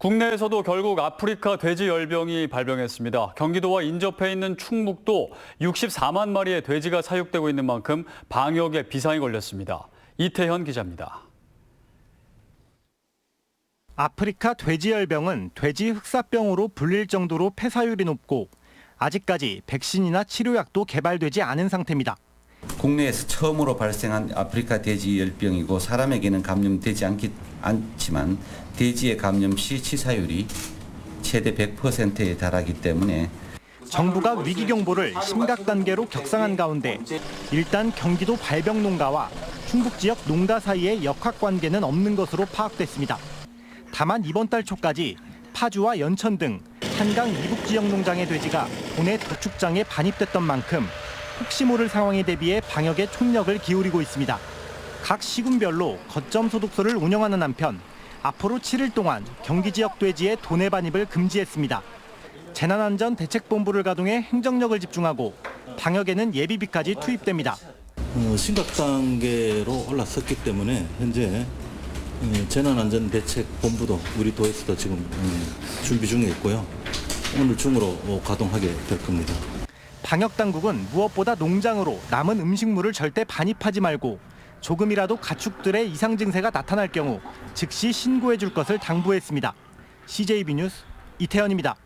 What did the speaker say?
국내에서도 결국 아프리카 돼지 열병이 발병했습니다. 경기도와 인접해 있는 충북도 64만 마리의 돼지가 사육되고 있는 만큼 방역에 비상이 걸렸습니다. 이태현 기자입니다. 아프리카 돼지 열병은 돼지 흑사병으로 불릴 정도로 폐사율이 높고 아직까지 백신이나 치료약도 개발되지 않은 상태입니다. 국내에서 처음으로 발생한 아프리카 돼지 열병이고 사람에게는 감염되지 않기, 않지만 돼지의 감염 시 치사율이 최대 100%에 달하기 때문에 정부가 위기 경보를 심각 단계로 격상한 가운데 일단 경기도 발병 농가와 충북 지역 농가 사이의 역학 관계는 없는 것으로 파악됐습니다. 다만 이번 달 초까지 파주와 연천 등 한강 이북 지역 농장의 돼지가 도내 도축장에 반입됐던 만큼 혹시 모를 상황에 대비해 방역에 총력을 기울이고 있습니다. 각 시군별로 거점 소독소를 운영하는 한편 앞으로 7일 동안 경기 지역 돼지의 도내 반입을 금지했습니다. 재난안전대책본부를 가동해 행정력을 집중하고 방역에는 예비비까지 투입됩니다. 어, 심각 단계로 올라섰기 때문에 현재 어, 재난안전대책본부도 우리 도에서도 지금 음, 준비 중에 있고요. 오늘 중으로 어, 가동하게 될 겁니다. 방역 당국은 무엇보다 농장으로 남은 음식물을 절대 반입하지 말고 조금이라도 가축들의 이상 증세가 나타날 경우 즉시 신고해 줄 것을 당부했습니다. CJB 뉴스 이태현입니다.